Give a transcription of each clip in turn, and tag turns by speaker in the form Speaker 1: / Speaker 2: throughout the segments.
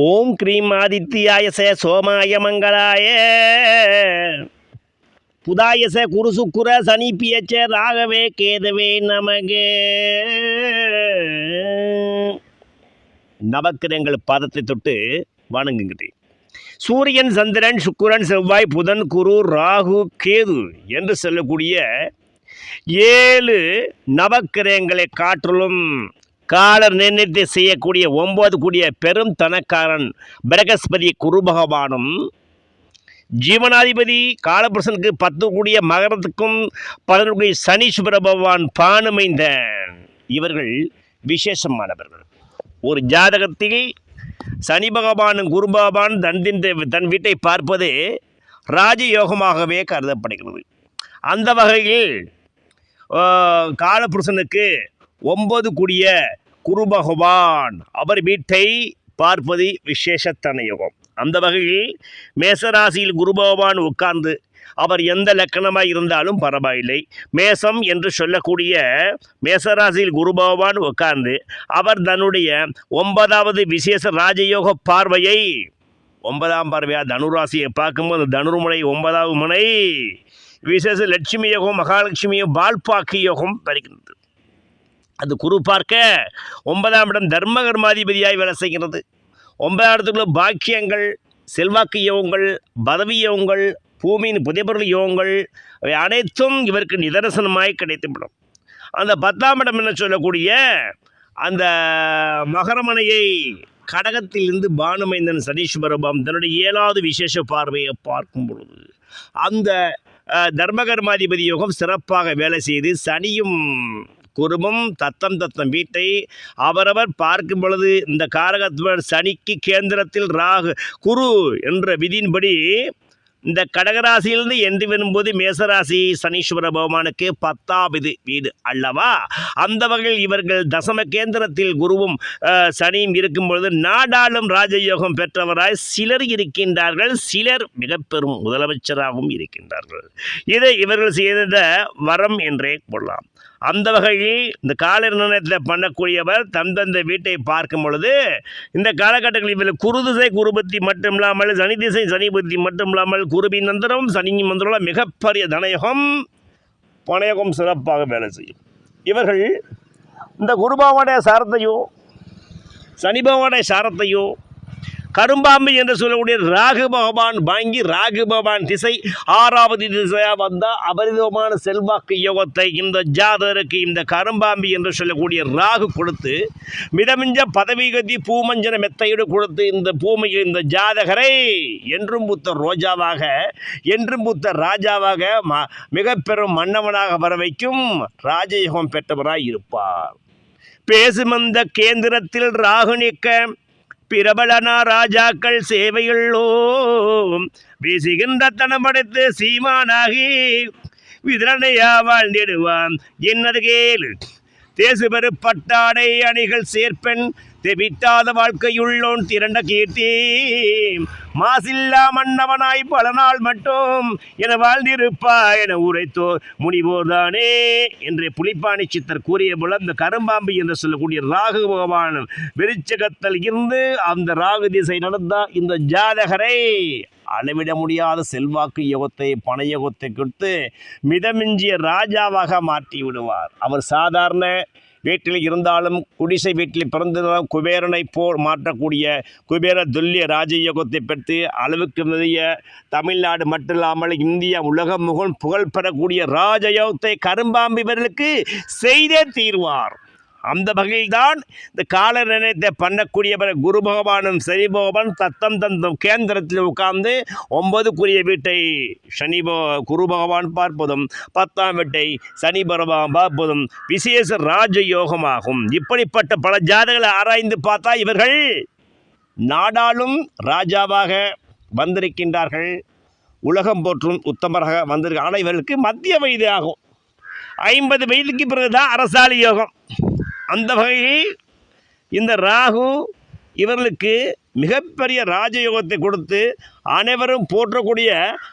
Speaker 1: ஓம் cream ஆதித்யாயச சோமாய மங்களாய. புதாயச குரு சுக்குர சனி பியச்ச ராகவே கேதவே நமக. நவக்கிரங்கள் பாதத்தை தொட்டு வணங்குகிறேன் சூரியன் சந்திரன் சுக்குரன் செவ்வாய் புதன் குரு ராகு கேது என்று சொல்லக்கூடிய ஏழு நவக்கிரகங்களை காற்றிலும் காலர் நிர்ணயத்தை செய்யக்கூடிய ஒன்பது கூடிய பெரும் தனக்காரன் பிரகஸ்பதி குரு பகவானும் ஜீவனாதிபதி காலபுருஷனுக்கு பத்து கூடிய மகரத்துக்கும் பதினொன்று சனீஸ்வர பகவான் பானுமைந்த இவர்கள் விசேஷமானவர்கள். ஒரு ஜாதகத்தில் சனி பகவானும் குரு பகவான் தன் தன் வீட்டை பார்ப்பது ராஜயோகமாகவே கருதப்படுகிறது. அந்த வகையில் காலபுருஷனுக்கு ஒன்பது கூடிய குரு பகவான். அவர் வீட்டை பார்ப்பது விசேஷத்தன யோகம். அந்த வகையில் மேசராசியில் குரு பகவான் உட்கார்ந்து அவர் எந்த லக்கணமாக இருந்தாலும் பரவாயில்லை. மேசம் என்று சொல்லக்கூடிய மேசராசியில் குரு பகவான் உட்கார்ந்து அவர் தன்னுடைய ஒன்பதாவது விசேஷ ராஜயோக பார்வையை ஒன்பதாம் பார்வையா தனுராசியை பார்க்கும்போது தனுர்முனை ஒன்பதாவது முனை விசேஷ லட்சுமி யோகம் மகாலட்சுமியும் பால்பாக்கி யோகம் வருகின்றது அது குரு பார்க்க ஒன்பதாம் இடம் தர்ம கர்மாதிபதியாய் வேலை செய்கிறது. ஒன்பதாம் இடத்துக்குள்ள பாக்கியங்கள் செல்வாக்கு யோகங்கள் பதவி யோகங்கள் பூமியின் புதைபொருள் யோகங்கள் அவை அனைத்தும் இவருக்கு நிதர்சனமாய் கிடைத்துவிடும். அந்த பத்தாம் இடம் என்ன சொல்லக்கூடிய? அந்த மகரமனையை கடகத்திலிருந்து பானுமைந்தன் சனீஸ்வரபாம் தன்னுடைய ஏழாவது விசேஷ பார்வையை பார்க்கும் பொழுது அந்த தர்மகர்மாதிபதி யோகம் சிறப்பாக வேலை செய்து சனியும் குடும்பம் தத்தம் தத்தம் வீட்டை அவரவர் பார்க்கும் பொழுது இந்த காரகத்துவர் சனிக்கு கேந்திரத்தில் ராகு குரு என்ற விதியின்படி இந்த கடகராசியிலிருந்து என்று வரும்போது மேசராசி சனீஸ்வர பகவானுக்கு பத்தாவது வீடு அல்லவா? அந்த வகையில் இவர்கள் தசம கேந்திரத்தில் குருவும் சனியும் இருக்கும் பொழுது நாடாளும் ராஜயோகம் பெற்றவராய் சிலர் இருக்கின்றார்கள். சிலர் மிக பெரும் முதலமைச்சராகவும் இருக்கின்றார்கள். இதை இவர்கள் செய்த வரம் என்றே கொள்ளலாம். அந்த வகையில் இந்த கால நிர்ணயத்தில் பண்ணக்கூடியவர் தந்தந்த வீட்டை பார்க்கும் பொழுது இந்த காலகட்டங்களில் இவர்கள் குருதிசை குருபத்தி மட்டும் இல்லாமல் சனி திசை சனி புத்தி மட்டும் இல்லாமல் குருவின் மந்திரம் சனி மந்திரம் மிகப்பெரிய தனயகம் பணயகம் சிறப்பாக வேலை செய்யும். இவர்கள் இந்த குருபாவோடைய சாரத்தையோ சனிபாவோடைய சாரத்தையோ கரும்பாம்பு என்று சொல்லக்கூடிய ராகு பகவான் வாங்கி ராகு பகவான் திசை ஆறாவது திசையாக வந்தால் அபரிதமான செல்வாக்கு யோகத்தை இந்த ஜாதகருக்கு இந்த கரும்பாம்பு என்று சொல்லக்கூடிய ராகு கொடுத்து மிதமிஞ்ச பதவிகதி பூமஞ்சன மெத்தையோடு கொடுத்து இந்த பூமியில் இந்த ஜாதகரை என்றும் புத்த ரோஜாவாக என்றும் புத்த ராஜாவாக ம மிக பெரும் மன்னவனாக வர வைக்கும் ராஜயோகம் பெற்றவராய் இருப்பார். பேசுமந்த கேந்திரத்தில் ராகு நிற்க பிரபலனா ராஜாக்கள் சேவையுள்ளோ வீசுகின்ற தனமடைத்து சீமானாகி விதரணையா வாழ்ந்திடுவான். என்னது கேளு. தேசுபெரு பட்டாடை அணிகள் சேர்ப்பெண் தெவிட்டாத வாழ்க்கையுள்ளோன் திரண்ட கீர்த்தி. மாசில்லா மன்னவனாய் பல நாள் மட்டும் என வாழ்ந்திருப்பா என உரைத்தோ முனிவோர்தானே என்று புலிப்பாணி சித்தர் கூறிய போல இந்த கரும்பாம்பு என்று சொல்லக்கூடிய ராகு பகவான் விருச்சகத்தில் இருந்து அந்த ராகு திசை நடந்தால் இந்த ஜாதகரை அளவிட முடியாத செல்வாக்கு யோகத்தை பண யோகத்தை கொடுத்து மிதமிஞ்சிய ராஜாவாக மாற்றி விடுவார். அவர் சாதாரண வீட்டில் இருந்தாலும் குடிசை வீட்டில் பிறந்திருந்தாலும் குபேரனை போல் மாற்றக்கூடிய குபேர துல்லிய ராஜயோகத்தை பெற்று அளவுக்கு நிறைய தமிழ்நாடு மட்டுமில்லாமல் இந்தியா உலகம் முகம் புகழ் பெறக்கூடிய ராஜயோகத்தை கரும்பாம்பு இவர்களுக்கு செய்தே தீர்வார். அந்த வகையில்தான் இந்த கால நிர்ணயத்தை பண்ணக்கூடியவர் குரு பகவானும் சனி பகவான் தத்தம் தந்தம் கேந்திரத்தில் உட்கார்ந்து ஒன்பதுக்குரிய வீட்டை சனி குரு பகவான் பார்ப்பதும் பத்தாம் வீட்டை சனி பகவான் பார்ப்பதும் விசேஷ ராஜ யோகமாகும் இப்படிப்பட்ட பல ஜாதகங்களை ஆராய்ந்து பார்த்தா இவர்கள் நாடாளும் ராஜாவாக வந்திருக்கின்றார்கள். உலகம் போற்றும் உத்தமராக வந்திருக்க ஆனால் இவர்களுக்கு மத்திய வயது ஆகும். ஐம்பது வயதுக்கு பிறகு தான் அரசாளி யோகம். அந்த வகையில் இந்த ராகு இவர்களுக்கு மிகப்பெரிய ராஜயோகத்தை கொடுத்து அனைவரும் போற்றக்கூடிய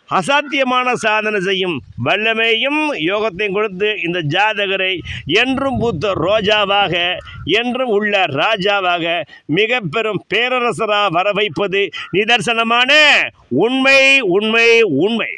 Speaker 1: அசாத்தியமான சாதனை செய்யும் வல்லமையும் யோகத்தையும் கொடுத்து இந்த ஜாதகரை என்றும் பூத்த ரோஜாவாக என்றும் உள்ள ராஜாவாக மிக பெரும் பேரரசராக வர வைப்பது நிதர்சனமான உண்மை உண்மை உண்மை.